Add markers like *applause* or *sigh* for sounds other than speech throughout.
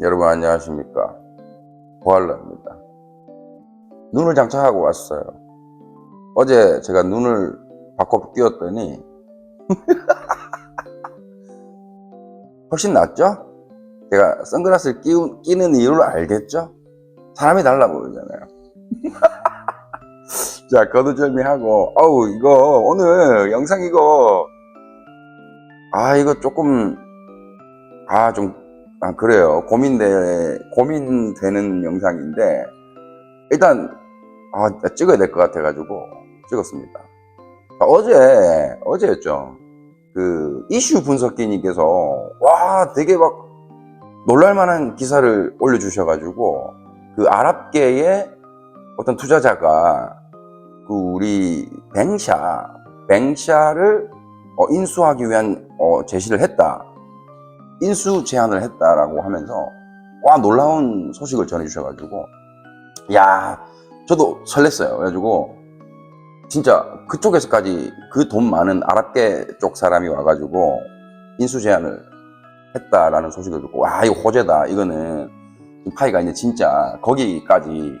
여러분 안녕하십니까 보알러입니다 눈을 장착하고 왔어요 어제 제가 눈을 바꿔 끼웠더니 *laughs* 훨씬 낫죠? 제가 선글라스를 끼우, 끼는 이유를 알겠죠? 사람이 달라 보이잖아요 *laughs* 자 거두절미하고 어우 이거 오늘 영상 이거 아 이거 조금 아좀 아, 그래요. 고민돼, 고민되는 영상인데, 일단, 아, 찍어야 될 것 같아가지고, 찍었습니다. 자, 어제, 어제였죠. 그, 이슈 분석기님께서, 와, 되게 막, 놀랄만한 기사를 올려주셔가지고, 그 아랍계의 어떤 투자자가, 그, 우리, 뱅샤, 뱅샤를 어, 인수하기 위한 어, 제시를 했다. 인수 제안을 했다라고 하면서 와 놀라운 소식을 전해주셔가지고 야 저도 설렜어요. 그래가지고 진짜 그쪽에서까지 그 돈 많은 아랍계 쪽 사람이 와가지고 인수 제안을 했다라는 소식을 듣고 와 이거 호재다. 이거는 이 파이가 이제 진짜. 거기까지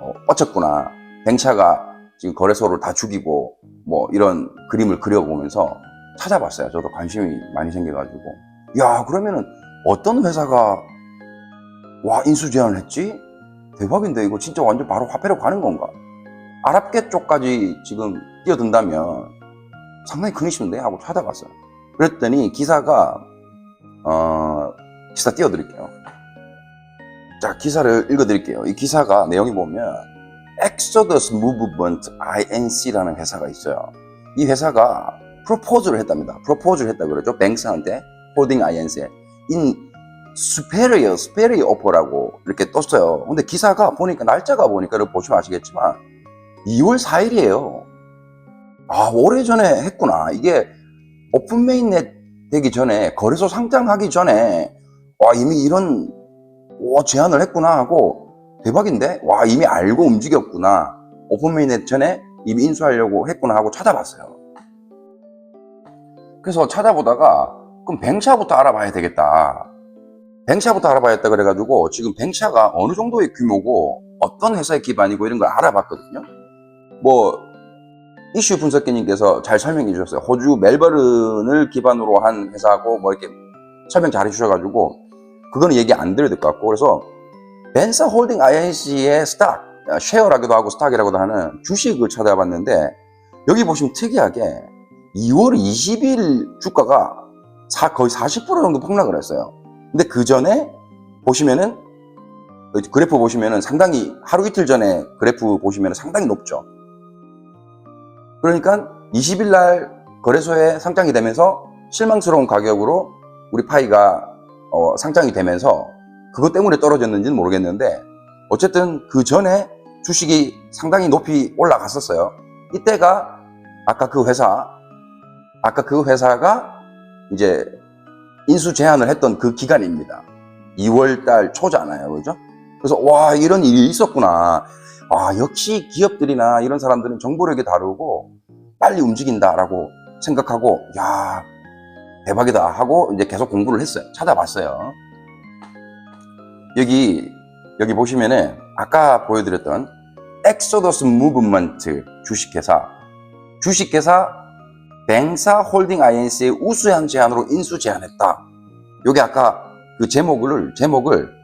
어, 뻗쳤구나. 뱅차가 지금 거래소를 다 죽이고 뭐 이런 그림을 그려보면서 찾아봤어요. 저도 관심이 많이 생겨가지고 야, 그러면은 어떤 회사가 와, 인수 제안을 했지? 대박인데 이거 진짜 완전 바로 화폐로 가는 건가? 아랍계 쪽까지 지금 뛰어든다면 상당히 큰 이슈인데 하고 찾아봤어요. 그랬더니 기사가 어, 기사 띄워드릴게요. 자, 기사를 읽어드릴게요. 이 기사가 내용이 보면 Exodus Movement INC라는 회사가 있어요. 이 회사가 프로포즈를 했답니다. 프로포즈를 했다 그러죠. 뱅스한테 홀딩 아이언스에 in superior, superior offer라고 이렇게 떴어요. 근데 기사가 보니까 날짜가 보니까 보시면 아시겠지만 2월 4일이에요. 아 오래전에 했구나. 이게 오픈 메인넷 되기 전에 거래소 상장하기 전에 와 이미 이런 와 제안을 했구나 하고 대박인데 와 이미 알고 움직였구나. 오픈 메인넷 전에 이미 인수하려고 했구나 하고 찾아봤어요. 그래서 찾아보다가 그럼 뱅샤부터 알아봐야 되겠다. 뱅샤부터 알아봐야 겠다 그래가지고 지금 뱅샤가 어느 정도의 규모고 어떤 회사의 기반이고 이런 걸 알아봤거든요. 뭐 이슈 분석기님께서 잘 설명해 주셨어요. 호주 멜버른을 기반으로 한 회사고 뭐 이렇게 설명 잘 해주셔가지고 그거는 얘기 안 드려야 될 것 같고 그래서 벤사 홀딩 INC의 스탁, 쉐어라고도 하고 스탁이라고도 하는 주식을 찾아봤는데 여기 보시면 특이하게 2월 20일 주가가 사- 거의 40% 정도 폭락을 했어요. 근데 그 전에 보시면은 그래프 보시면은 상당히 하루 이틀 전에 그래프 보시면은 상당히 높죠. 그러니까 20일 날 거래소에 상장이 되면서 실망스러운 가격으로 우리 파이가 어, 상장이 되면서 그것 때문에 떨어졌는지는 모르겠는데 어쨌든 그 전에 주식이 상당히 높이 올라갔었어요. 이때가 아까 그 회사 아까 그 회사가 이제 인수 제안을 했던 그 기간입니다. 2월 달 초잖아요. 그죠? 그래서 와, 이런 일이 있었구나. 아, 역시 기업들이나 이런 사람들은 정보력이 다르고 빨리 움직인다라고 생각하고 야, 대박이다 하고 이제 계속 공부를 했어요. 찾아봤어요. 여기 여기 보시면은 아까 보여드렸던 엑소더스 무브먼트 주식회사 주식회사 뱅사 홀딩 INC의 우수한 제안으로 인수 제안했다. 요게 아까 그 제목을 제목을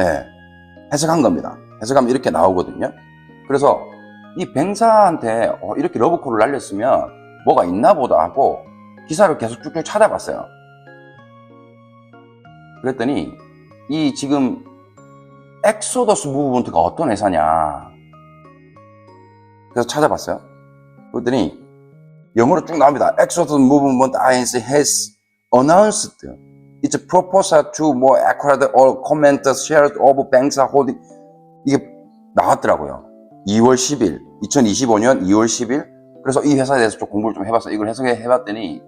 예, 해석한 겁니다. 해석하면 이렇게 나오거든요. 그래서 이 뱅사한테 어, 이렇게 러브콜을 날렸으면 뭐가 있나 보다 하고 기사를 계속 쭉쭉 찾아봤어요. 그랬더니 이 지금 엑소더스 무브먼트가 어떤 회사냐. 그래서 찾아봤어요. 그랬더니 영어로 쭉 나옵니다. Exodus Movement INC has announced its proposal to more acquire all comment shares of banks holding 이게 나왔더라고요. 2월 10일, 2025년 2월 10일. 그래서 이 회사에 대해서 좀 공부를 좀 해봤어요. 이걸 해석해 해봤더니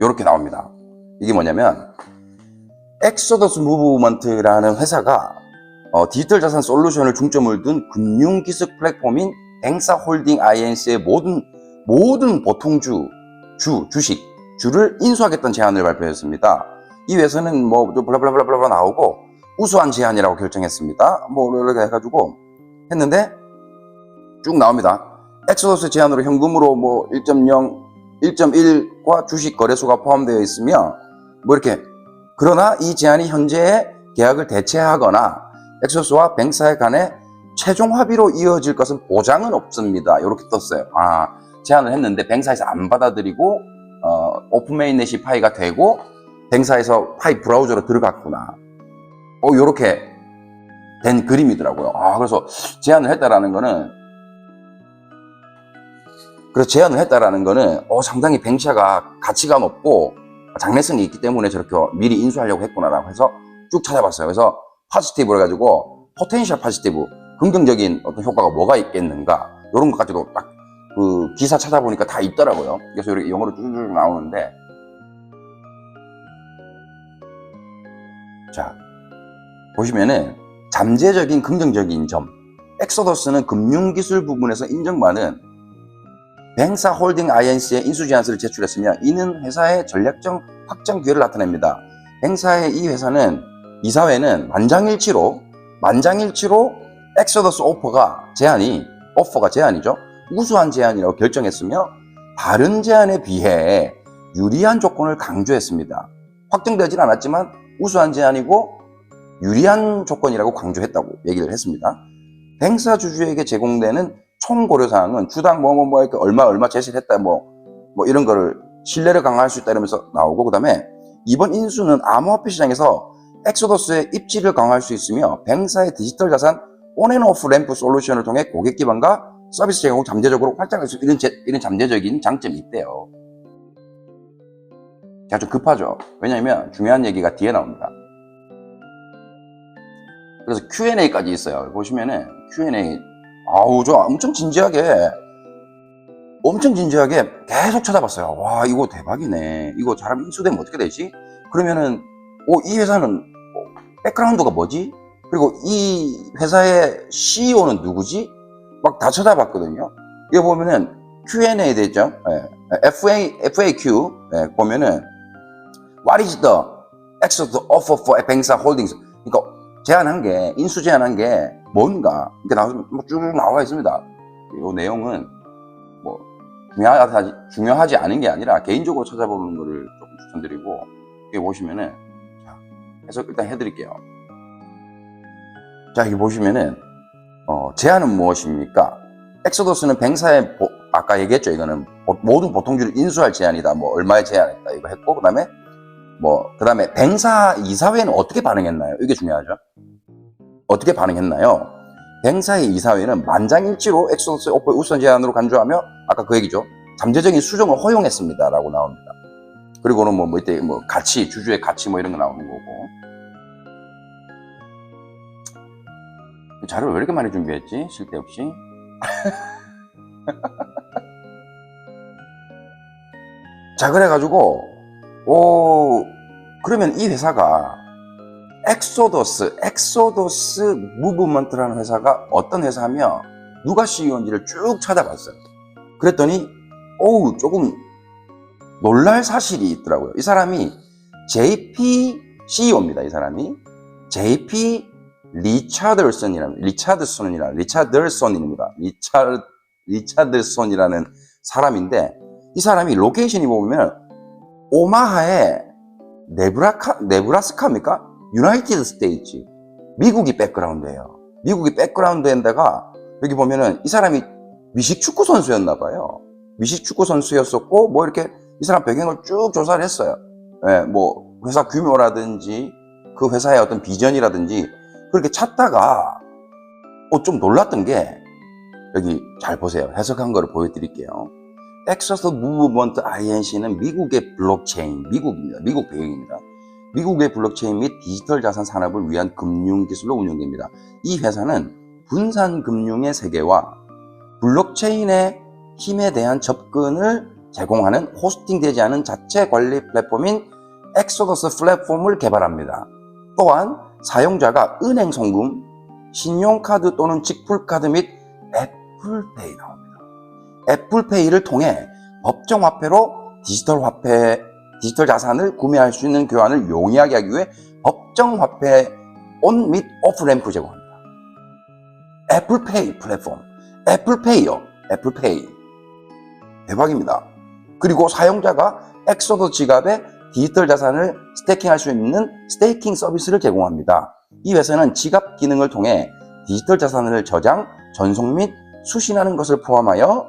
이렇게 나옵니다. 이게 뭐냐면 엑소더스 무브먼트라는 회사가 어, 디지털 자산 솔루션을 중점을 둔 금융 기술 플랫폼인 뱅사 홀딩 INC의 모든 모든 보통주 주, 주식, 주를 인수하겠다는 제안을 발표했습니다. 이 회사는 뭐, 블라블라블라블라 나오고, 우수한 제안이라고 결정했습니다. 뭐, 이렇게 해가지고 했는데, 쭉 나옵니다. 엑소더스 제안으로 현금으로 뭐, 1.0, 1.1과 주식 거래소가 포함되어 있으며, 뭐 이렇게, 그러나 이 제안이 현재의 계약을 대체하거나, 엑소스와 뱅사의 간에 최종 합의로 이어질 것은 보장은 없습니다. 이렇게 떴어요. 아, 제안을 했는데 뱅사에서 안 받아들이고 어, 오픈 메인넷이 파이가 되고 뱅사에서 파이 브라우저로 들어갔구나. 어, 요렇게 된 그림이더라고요. 아, 그래서 제안을 했다라는 거는 그래서 제안을 했다라는 거는 어, 상당히 뱅샤가 가치가 높고 장래성이 있기 때문에 저렇게 미리 인수하려고 했구나라고 해서 쭉 찾아봤어요. 그래서 파지티브를 가지고 포텐셜 파지티브 긍정적인 어떤 효과가 뭐가 있겠는가 이런 것까지도 딱 그 기사 찾아보니까 다 있더라고요. 그래서 이렇게 영어로 쭉쭉 나오는데 자 보시면은 잠재적인 긍정적인 점 엑소더스는 금융기술 부분에서 인정받은 뱅사 홀딩 INC의 인수 제안서를 제출했으며 이는 회사의 전략적 확장 기회를 나타냅니다. 뱅사의 이 회사는 이 사회는 만장일치로 만장일치로 엑소더스 오퍼가 제안이 오퍼가 제안이죠. 우수한 제안이라고 결정했으며 다른 제안에 비해 유리한 조건을 강조했습니다. 확정되진 않았지만 우수한 제안이고 유리한 조건이라고 강조했다고 얘기를 했습니다. 뱅사 주주에게 제공되는 총 고려 사항은 주당 뭐뭐뭐 이렇게 얼마 얼마 제시했다 뭐 뭐 이런 거를 신뢰를 강화할 수 있다 이러면서 나오고 그다음에 이번 인수는 암호화폐 시장에서 엑소더스의 입지를 강화할 수 있으며 뱅사의 디지털 자산 온앤오프 램프 솔루션을 통해 고객 기반과 서비스 제공 잠재적으로 활성화할 수 이런 제- 이런 잠재적인 장점이 있대요. 제가 좀 급하죠. 왜냐하면 중요한 얘기가 뒤에 나옵니다. 그래서 Q&A까지 있어요. 보시면은 Q&A 아우 저 엄청 진지하게 엄청 진지하게 계속 쳐다봤어요. 와 이거 대박이네. 이거 잘하면 인수되면 어떻게 되지? 그러면은 오, 이 회사는 어, 백그라운드가 뭐지? 그리고 이 회사의 CEO는 누구지? 막 다 쳐다봤거든요. 이거 보면은 Q&A 되죠. 예. FA, FAQ 예, 보면은 What is the exit offer for Bengsa Holdings? 그러니까 제안한 게 인수 제안한 게 뭔가 이렇게 뭐쭉 나와 있습니다. 이 내용은 뭐 중요하지, 중요하지 않은 게 아니라 개인적으로 찾아보는 거를 조금 추천드리고 여기 보시면은 자, 해석 일단 해드릴게요. 자 여기 보시면은 어, 제안은 무엇입니까? 엑소더스는 뱅사의 보- 아까 얘기했죠. 이거는 보- 모든 보통주를 인수할 제안이다. 뭐 얼마에 제안했다 이거 했고 그 다음에 뭐 그 다음에 뱅사 이사회는 어떻게 반응했나요? 이게 중요하죠. 어떻게 반응했나요? 뱅사의 이사회는 만장일치로 엑소더스 오퍼 우선 제안으로 간주하며 아까 그 얘기죠. 잠재적인 수정을 허용했습니다라고 나옵니다. 그리고는 뭐, 뭐 이때 뭐 가치 주주의 가치 뭐 이런 거 나오는 거고. 자료를 왜 이렇게 많이 준비했지? 쓸데없이. *laughs* 자, 그래가지고, 오, 그러면 이 회사가 엑소더스, 엑소더스 무브먼트라는 회사가 어떤 회사며 누가 CEO인지를 쭉 찾아봤어요. 그랬더니, 오우, 조금 놀랄 사실이 있더라고요. 이 사람이 JP CEO입니다. 이 사람이. JP 리차드슨이라는 리차드슨이라 리차드슨입니다. 리차 리차드슨이라는 사람인데 이 사람이 로케이션이 보면 오마하의 네브라카 네브라스카입니까? 유나이티드 스테이츠 미국이 백그라운드예요. 미국이 백그라운드인데가 여기 보면은 이 사람이 미식 축구 선수였나 봐요. 미식 축구 선수였었고 뭐 이렇게 이 사람 배경을 쭉 조사를 했어요. 예, 뭐 회사 규모라든지 그 회사의 어떤 비전이라든지 그렇게 찾다가 어, 좀 놀랐던 게 여기 잘 보세요. 해석한 거를 보여드릴게요. 엑서스 무브먼트 INC는 미국의 블록체인, 미국입니다. 미국 배경입니다. 미국의 블록체인 및 디지털 자산 산업을 위한 금융 기술로 운영됩니다. 이 회사는 분산 금융의 세계와 블록체인의 힘에 대한 접근을 제공하는 호스팅되지 않은 자체 관리 플랫폼인 엑소더스 플랫폼을 개발합니다. 또한 사용자가 은행 송금, 신용카드 또는 직불카드 및 애플페이 나옵니다. 애플페이를 통해 법정 화폐로 디지털 화폐, 디지털 자산을 구매할 수 있는 교환을 용이하게 하기 위해 법정 화폐 온 및 오프 램프 제공합니다. 애플페이 플랫폼, 애플페이요, 애플페이. 대박입니다. 그리고 사용자가 엑소더 지갑에 디지털 자산을 스테이킹할 수 있는 스테이킹 서비스를 제공합니다. 이 회사는 지갑 기능을 통해 디지털 자산을 저장, 전송 및 수신하는 것을 포함하여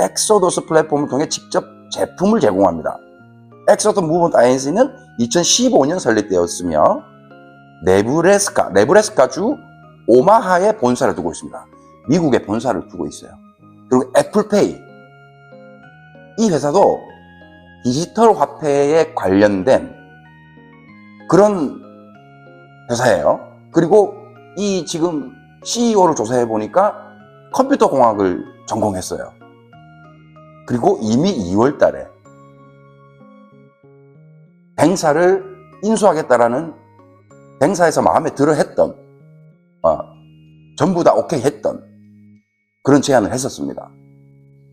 엑소더스 플랫폼을 통해 직접 제품을 제공합니다. 엑소더 무브먼트 INC는 2015년 설립되었으며 네브레스카, 네브레스카 주 오마하에 본사를 두고 있습니다. 미국에 본사를 두고 있어요. 그리고 애플페이. 이 회사도 디지털 화폐에 관련된 그런 회사예요. 그리고 이 지금 CEO를 조사해 보니까 컴퓨터 공학을 전공했어요. 그리고 이미 2월 달에 뱅사를 인수하겠다라는 뱅사에서 마음에 들어 했던 어, 전부 다 오케이 했던 그런 제안을 했었습니다.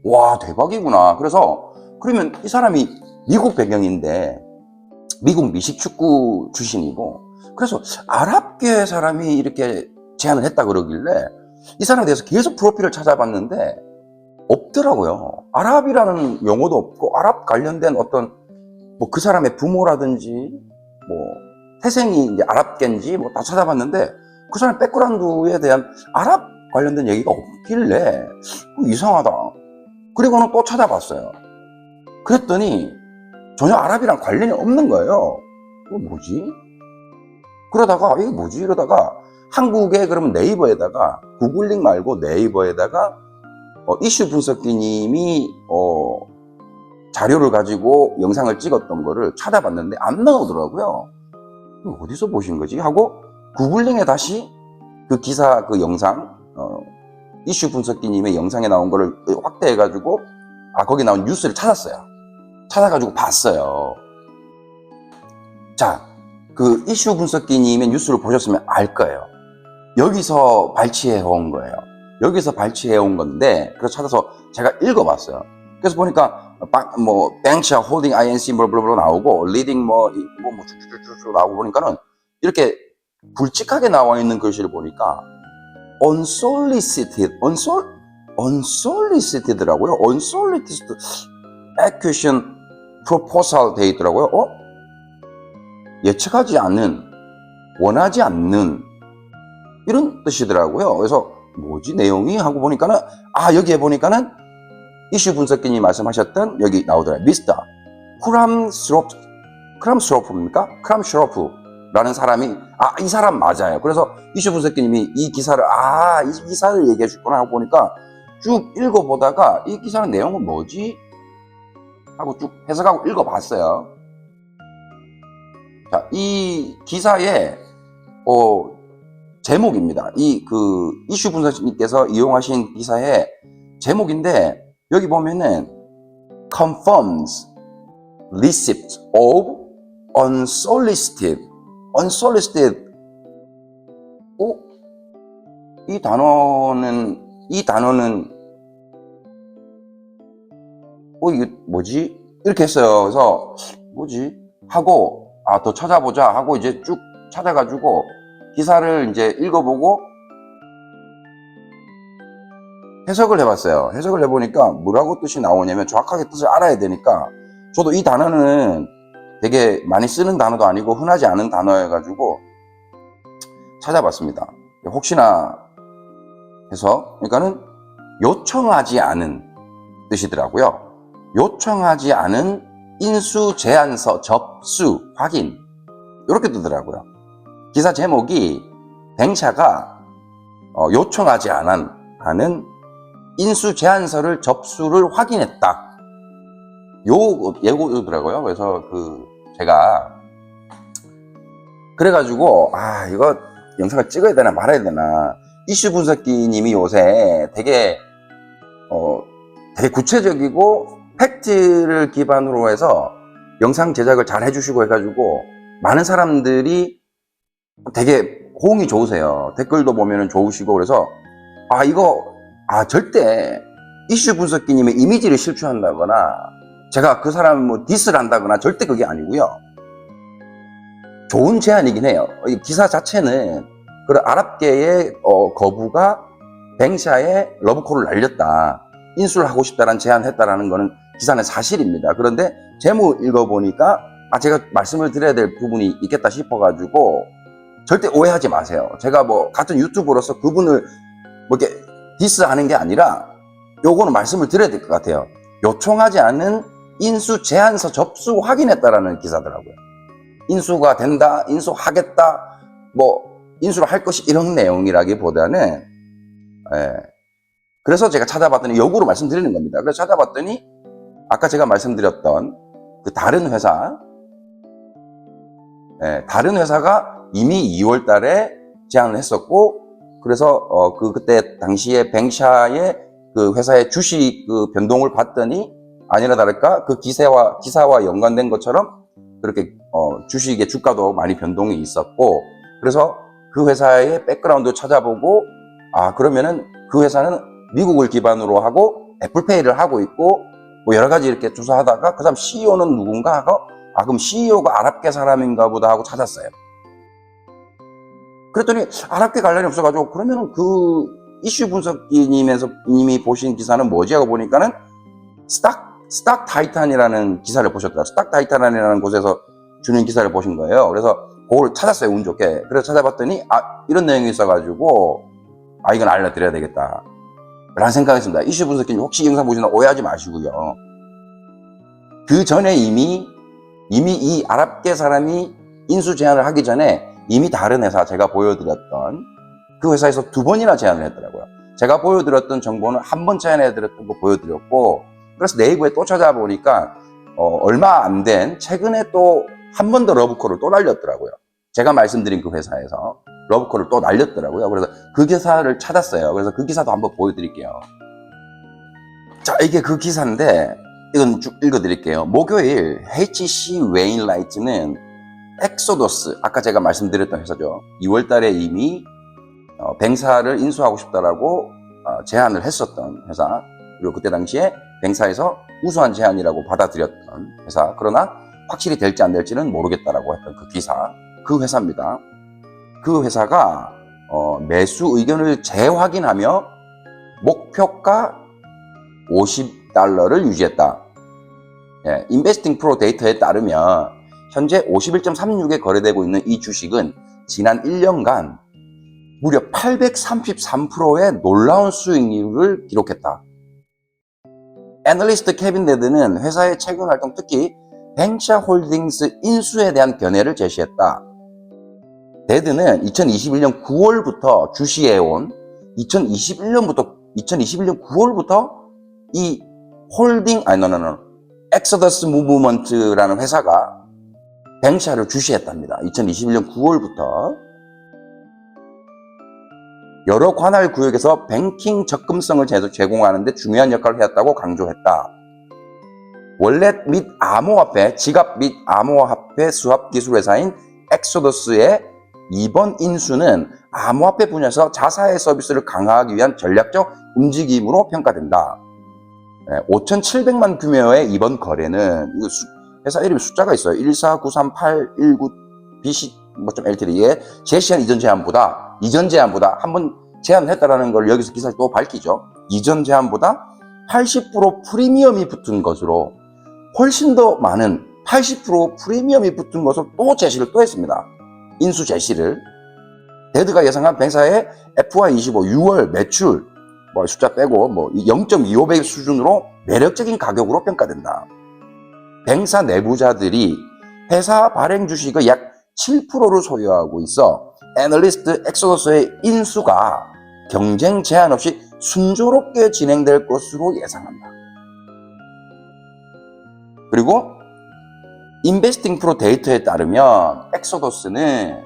와 대박이구나. 그래서 그러면 이 사람이 미국 배경인데 미국 미식 축구 출신이고 그래서 아랍계 사람이 이렇게 제안을 했다 그러길래 이 사람에 대해서 계속 프로필을 찾아봤는데 없더라고요. 아랍이라는 용어도 없고 아랍 관련된 어떤 뭐 그 사람의 부모라든지 뭐 태생이 이제 아랍계인지 뭐 다 찾아봤는데 그 사람 백그라운드에 대한 아랍 관련된 얘기가 없길래 어, 이상하다. 그리고는 또 찾아봤어요. 그랬더니 전혀 아랍이랑 관련이 없는 거예요. 이거 뭐지? 그러다가 이게 뭐지? 이러다가 한국에 그러면 네이버에다가 구글링 말고 네이버에다가 어, 이슈 분석기님이 어, 자료를 가지고 영상을 찍었던 거를 찾아봤는데 안 나오더라고요. 어디서 보신 거지? 하고 구글링에 다시 그 기사 그 영상 어, 이슈 분석기님의 영상에 나온 거를 확대해가지고 아 거기 나온 뉴스를 찾았어요. 찾아가지고 봤어요. 자, 그 이슈 분석기님의 뉴스를 보셨으면 알 거예요. 여기서 발췌해 온 거예요. 여기서 발췌해 온 건데 그래서 찾아서 제가 읽어봤어요. 그래서 보니까 바- 뭐 뱅샤 홀딩 INC 뭐뭐뭐 나오고 리딩 뭐뭐뭐 쭉쭉쭉쭉 나오고 보니까는 이렇게 굵직하게 나와 있는 글씨를 보니까 unsolicited, unsol, unsolicited라고요. unsolicited acquisition proposal 돼 있더라고요. 어? 예측하지 않는, 원하지 않는 이런 뜻이더라고요. 그래서 뭐지 내용이 하고 보니까는 아 여기에 보니까는 이슈 분석기님 말씀하셨던 여기 나오더라고요. 미스터 크람 스로프 크람 스로프입니까? 크람 스로프 라는 사람이 아 이 사람 맞아요. 그래서 이슈 분석기님이 이 기사를 아 이 기사를 얘기해 줬구나 하고 보니까 쭉 읽어보다가 이 기사의 내용은 뭐지? 하고 쭉 해석하고 읽어봤어요. 자, 이 기사의 어, 제목입니다. 이 그 이슈 분석님께서 이용하신 기사의 제목인데 여기 보면은 confirms receipt of unsolicited unsolicited 어? 이 단어는 이 단어는 어 이게 뭐지? 이렇게 했어요. 그래서 뭐지? 하고 아 더 찾아보자 하고 이제 쭉 찾아가지고 기사를 이제 읽어보고 해석을 해봤어요. 해석을 해보니까 뭐라고 뜻이 나오냐면 정확하게 뜻을 알아야 되니까 저도 이 단어는 되게 많이 쓰는 단어도 아니고 흔하지 않은 단어여가지고 찾아봤습니다. 혹시나 해서 그러니까는 요청하지 않은 뜻이더라고요. 요청하지 않은 인수 제안서 접수 확인 이렇게 뜨더라고요. 기사 제목이 뱅샤가 어, 요청하지 않은 인수 제안서를 접수를 확인했다. 요 예고더라고요. 그래서 그 제가 그래가지고 아 이거 영상을 찍어야 되나 말아야 되나 이슈 분석기님이 요새 되게 어 되게 구체적이고 팩트를 기반으로 해서 영상 제작을 잘 해주시고 해가지고 많은 사람들이 되게 호응이 좋으세요. 댓글도 보면은 좋으시고 그래서 아 이거 아 절대 이슈 분석기님의 이미지를 실추한다거나 제가 그 사람 뭐 디스를 한다거나 절대 그게 아니고요. 좋은 제안이긴 해요. 이 기사 자체는 그 아랍계의 어, 거부가 뱅샤의 러브콜을 날렸다. 인수를 하고 싶다라는 제안을 했다라는 거는 기사는 사실입니다. 그런데 제목 읽어보니까 아 제가 말씀을 드려야 될 부분이 있겠다 싶어가지고 절대 오해하지 마세요. 제가 뭐 같은 유튜버로서 그분을 뭐 이렇게 디스하는 게 아니라 요거는 말씀을 드려야 될 것 같아요. 요청하지 않은 인수 제안서 접수 확인했다라는 기사더라고요. 인수가 된다, 인수하겠다, 뭐 인수를 할 것이 이런 내용이라기보다는 예. 그래서 제가 찾아봤더니 역으로 말씀드리는 겁니다. 그래서 찾아봤더니 아까 제가 말씀드렸던 그 다른 회사, 예, 다른 회사가 이미 2월 달에 제안을 했었고, 그래서, 어, 그, 그때 당시에 뱅샤의 그 회사의 주식 그 변동을 봤더니 아니나 다를까 그 기세와, 기사와 연관된 것처럼 그렇게, 어, 주식의 주가도 많이 변동이 있었고, 그래서 그 회사의 백그라운드 찾아보고, 아, 그러면은 그 회사는 미국을 기반으로 하고 애플페이를 하고 있고, 뭐 여러 가지 이렇게 조사하다가 그 다음 CEO는 누군가 하고, 아, 그럼 CEO가 아랍계 사람인가 보다 하고 찾았어요. 그랬더니 아랍계 관련이 없어가지고 그러면은 그 이슈 분석기님에서 님이 보신 기사는 뭐지 하고 보니까는 스탁 스탁 타이탄이라는 기사를 보셨다. 스탁 타이탄이라는 곳에서 주는 기사를 보신 거예요. 그래서 그걸 찾았어요 운 좋게. 그래서 찾아봤더니 아 이런 내용이 있어가지고 아 이건 알려드려야 되겠다. 라는 생각했습니다. 이슈 분석기님 혹시 영상 보시나 오해하지 마시고요. 그 전에 이미 이미 이 아랍계 사람이 인수 제안을 하기 전에 이미 다른 회사 제가 보여드렸던 그 회사에서 두 번이나 제안을 했더라고요. 제가 보여드렸던 정보는 한 번 제안해드렸던 거 보여드렸고 그래서 네이버에 또 찾아보니까 어, 얼마 안 된 최근에 또 한 번 더 러브콜을 또 날렸더라고요. 제가 말씀드린 그 회사에서 러브콜을 또 날렸더라고요. 그래서 그 기사를 찾았어요. 그래서 그 기사도 한번 보여드릴게요. 자, 이게 그 기사인데 이건 쭉 읽어드릴게요. 목요일 HC 웨인라이트는 엑소더스, 아까 제가 말씀드렸던 회사죠. 2월 달에 이미 어, 뱅사를 인수하고 싶다라고 어, 제안을 했었던 회사. 그리고 그때 당시에 뱅사에서 우수한 제안이라고 받아들였던 회사. 그러나 확실히 될지 안 될지는 모르겠다라고 했던 그 기사. 그 회사입니다. 그 회사가 어, 매수 의견을 재확인하며 목표가 50달러를 유지했다. 예, 인베스팅 프로 데이터에 따르면 현재 51.36에 거래되고 있는 이 주식은 지난 1년간 무려 833%의 놀라운 수익률을 기록했다. 애널리스트 케빈 데드는 회사의 최근 활동 특히 벤처 홀딩스 인수에 대한 견해를 제시했다. 데드는 2021년 9월부터 주시해온 2021년부터 2021년 9월부터 이 홀딩 아니 노노노 엑서더스 무브먼트라는 회사가 뱅샤를 주시했답니다. 2021년 9월부터 여러 관할 구역에서 뱅킹 접근성을 제도- 제공하는 데 중요한 역할을 해왔다고 강조했다. 월렛 및 암호화폐, 지갑 및 암호화폐 수합 기술 회사인 엑소더스의 이번 인수는 암호화폐 분야에서 자사의 서비스를 강화하기 위한 전략적 움직임으로 평가된다. 5,700만 규모의 이번 거래는 회사 이름에 숫자가 있어요. 1493819 BC 뭐좀 LTD에 제시한 이전 제안보다 이전 제안보다 한 번 제안을 했다라는 걸 여기서 기사에 또 밝히죠. 이전 제안보다 80% 프리미엄이 붙은 것으로 훨씬 더 많은 80% 프리미엄이 붙은 것으로 또 제시를 또 했습니다. 인수 제시를 데드가 예상한 뱅사의 FY25 6월 매출 뭐 숫자 빼고 뭐 0.25배 수준으로 매력적인 가격으로 평가된다. 뱅사 내부자들이 회사 발행 주식의 약 7%를 소유하고 있어 애널리스트 엑소더스의 인수가 경쟁 제한 없이 순조롭게 진행될 것으로 예상한다. 그리고 인베스팅 프로 데이터에 따르면 엑소더스는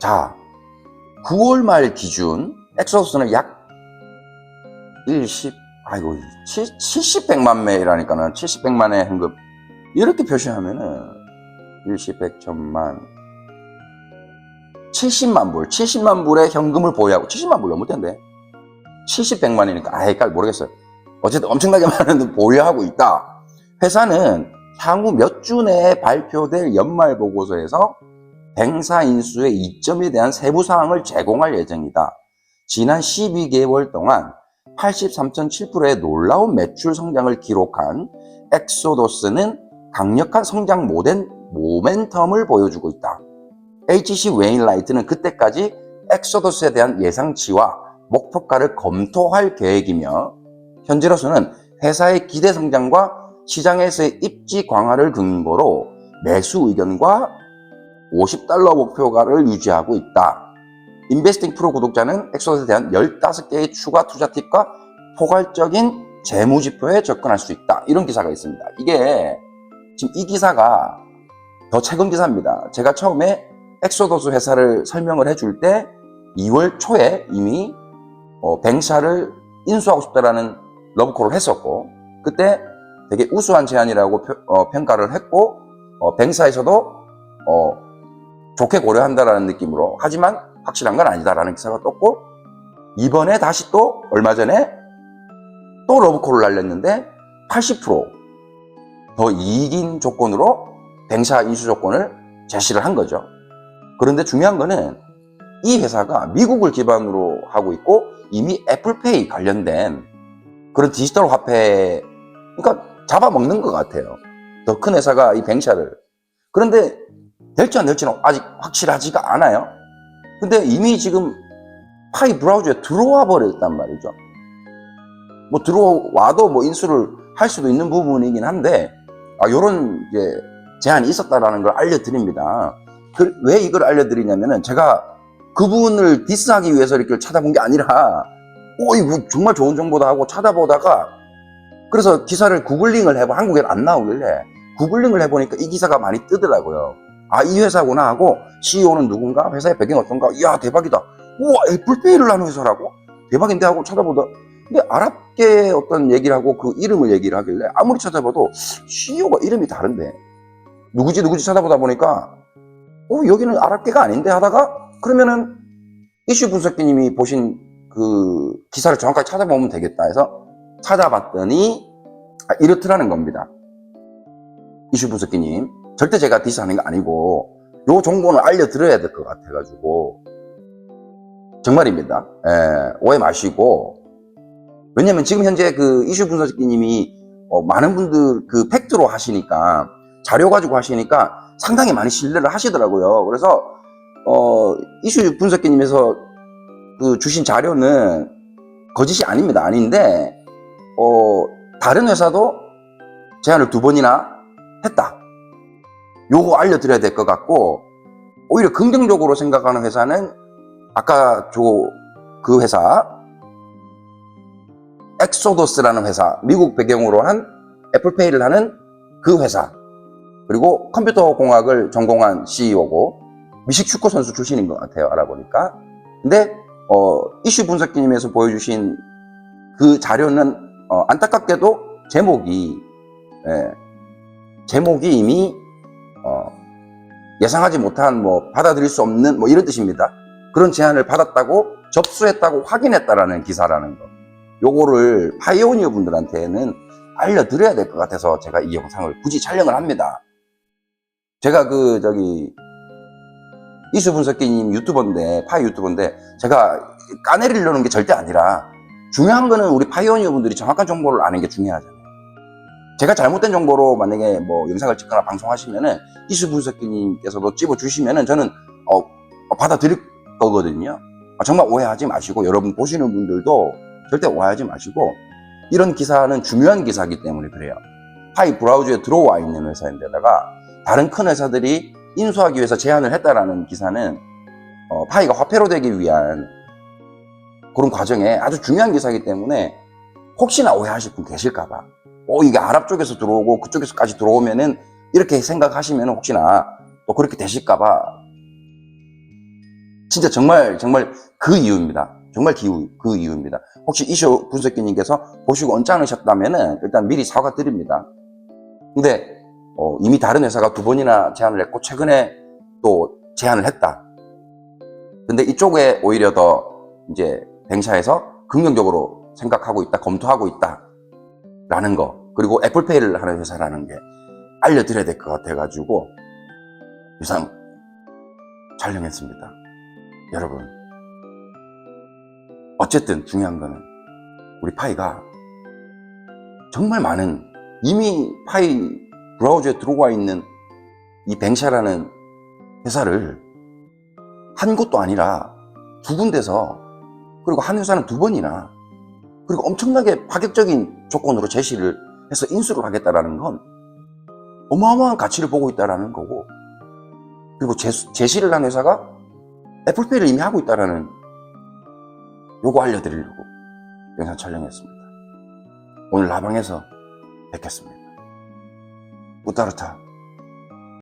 자 9월 말 기준 엑소더스는 약 10, 아이고 7, 70, 100만 매라니까는 70, 100만의 현금 이렇게 표시하면은 10, 100, 1000만 70만 불, 70만 불의 현금을 보유하고 70만 불 넘을 텐데 70, 100만이니까 아예 깔 모르겠어요. 어쨌든 엄청나게 *laughs* 많은 보유하고 있다. 회사는 향후 몇 주 내에 발표될 연말 보고서에서 뱅사 인수의 이점에 대한 세부 사항을 제공할 예정이다. 지난 12개월 동안 83.7%의 놀라운 매출 성장을 기록한 엑소도스는 강력한 성장 모덴, 모멘텀을 보여주고 있다. HC 웨인라이트는 그때까지 엑소도스에 대한 예상치와 목표가를 검토할 계획이며 현재로서는 회사의 기대 성장과 시장에서의 입지 강화를 근거로 매수 의견과 50달러 목표가를 유지하고 있다. 인베스팅 프로 구독자는 엑소스에 대한 15개의 추가 투자 팁과 포괄적인 재무 지표에 접근할 수 있다. 이런 기사가 있습니다. 이게 지금 이 기사가 더 최근 기사입니다. 제가 처음에 엑소더스 회사를 설명을 해줄 때 2월 초에 이미 어, 뱅샤를 인수하고 싶다라는 러브콜을 했었고 그때 되게 우수한 제안이라고 표- 어, 평가를 했고 어, 뱅사에서도 어, 좋게 고려한다라는 느낌으로 하지만 확실한 건 아니다라는 기사가 떴고 이번에 다시 또 얼마 전에 또 러브콜을 날렸는데 80%더 이익인 조건으로 뱅사 인수 조건을 제시를 한 거죠. 그런데 중요한 거는 이 회사가 미국을 기반으로 하고 있고 이미 애플페이 관련된 그런 디지털 화폐 그러니까 잡아먹는 것 같아요. 더 큰 회사가 이 뱅샤를 그런데 될지 안 될지는 아직 확실하지가 않아요. 근데 이미 지금 파이 브라우저에 들어와 버렸단 말이죠. 뭐 들어와도 뭐 인수를 할 수도 있는 부분이긴 한데 아 요런 이제 제한이 있었다라는 걸 알려드립니다. 그, 왜 이걸 알려드리냐면은 제가 그분을 디스하기 위해서 이렇게 찾아본 게 아니라 오 이거 정말 좋은 정보다 하고 찾아보다가 그래서 기사를 구글링을 해봐 한국에 안 나오길래 구글링을 해보니까 이 기사가 많이 뜨더라고요. 아 이 회사구나 하고 CEO는 누군가? 회사의 배경 어떤가? 이야 대박이다. 우와 애플페이를 하는 회사라고? 대박인데 하고 찾아보다. 근데 아랍계 어떤 얘기를 하고 그 이름을 얘기를 하길래 아무리 찾아봐도 CEO가 이름이 다른데. 누구지 누구지 찾아보다 보니까 어 여기는 아랍계가 아닌데 하다가 그러면은 이슈 분석기님이 보신 그 기사를 정확하게 찾아보면 되겠다 해서 찾아봤더니 아, 이렇더라는 겁니다. 이슈 분석기님 절대 제가 디스하는 게 아니고 요 정보는 알려드려야 될 것 같아가지고 정말입니다. 예, 오해 마시고 왜냐면 지금 현재 그 이슈 분석기님이 어, 많은 분들 그 팩트로 하시니까 자료 가지고 하시니까 상당히 많이 신뢰를 하시더라고요. 그래서 어, 이슈 분석기님에서 그 주신 자료는 거짓이 아닙니다. 아닌데 어, 다른 회사도 제안을 두 번이나 했다. 요거 알려드려야 될 것 같고 오히려 긍정적으로 생각하는 회사는 아까 저 그 회사 엑소도스라는 회사 미국 배경으로 한 애플페이를 하는 그 회사 그리고 컴퓨터 공학을 전공한 CEO고 미식 축구 선수 출신인 것 같아요 알아보니까 근데 어, 이슈 분석기님에서 보여주신 그 자료는 어, 안타깝게도 제목이 예, 제목이 이미 어, 예상하지 못한 뭐 받아들일 수 없는 뭐 이런 뜻입니다. 그런 제안을 받았다고 접수했다고 확인했다라는 기사라는 거. 요거를 파이오니어 분들한테는 알려드려야 될 것 같아서 제가 이 영상을 굳이 촬영을 합니다. 제가 그 저기 이수 분석기님 유튜버인데 파이 유튜버인데 제가 까내리려는 게 절대 아니라 중요한 거는 우리 파이오니어 분들이 정확한 정보를 아는 게 중요하잖아요. 제가 잘못된 정보로 만약에 뭐 영상을 찍거나 방송하시면은 이수 분석기님께서도 찝어 주시면은 저는 어, 어, 받아들일 거거든요. 아, 정말 오해하지 마시고 여러분 보시는 분들도 절대 오해하지 마시고 이런 기사는 중요한 기사이기 때문에 그래요. 파이 브라우저에 들어와 있는 회사인데다가 다른 큰 회사들이 인수하기 위해서 제안을 했다라는 기사는 어, 파이가 화폐로 되기 위한 그런 과정에 아주 중요한 기사이기 때문에 혹시나 오해하실 분 계실까봐 어 이게 아랍 쪽에서 들어오고 그쪽에서까지 들어오면은 이렇게 생각하시면 혹시나 또 그렇게 되실까봐 진짜 정말 정말 그 이유입니다. 정말 기우, 그 이유입니다. 혹시 이슈 분석기님께서 보시고 언짢으셨다면은 일단 미리 사과드립니다. 근데 어, 이미 다른 회사가 두 번이나 제안을 했고 최근에 또 제안을 했다. 근데 이쪽에 오히려 더 이제 뱅샤에서 긍정적으로 생각하고 있다, 검토하고 있다. 라는 거, 그리고 애플페이를 하는 회사라는 게 알려드려야 될 것 같아가지고, 유상 촬영했습니다. 여러분. 어쨌든 중요한 거는 우리 파이가 정말 많은 이미 파이 브라우저에 들어와 있는 이 뱅샤라는 회사를 한 곳도 아니라 두 군데서 그리고 한 회사는 두 번이나 그리고 엄청나게 파격적인 조건으로 제시를 해서 인수를 하겠다라는 건 어마어마한 가치를 보고 있다라는 거고 그리고 제, 제시를 한 회사가 애플페이를 이미 하고 있다라는 요거 알려드리려고 영상 촬영했습니다. 오늘 라방에서 뵙겠습니다. 우타르타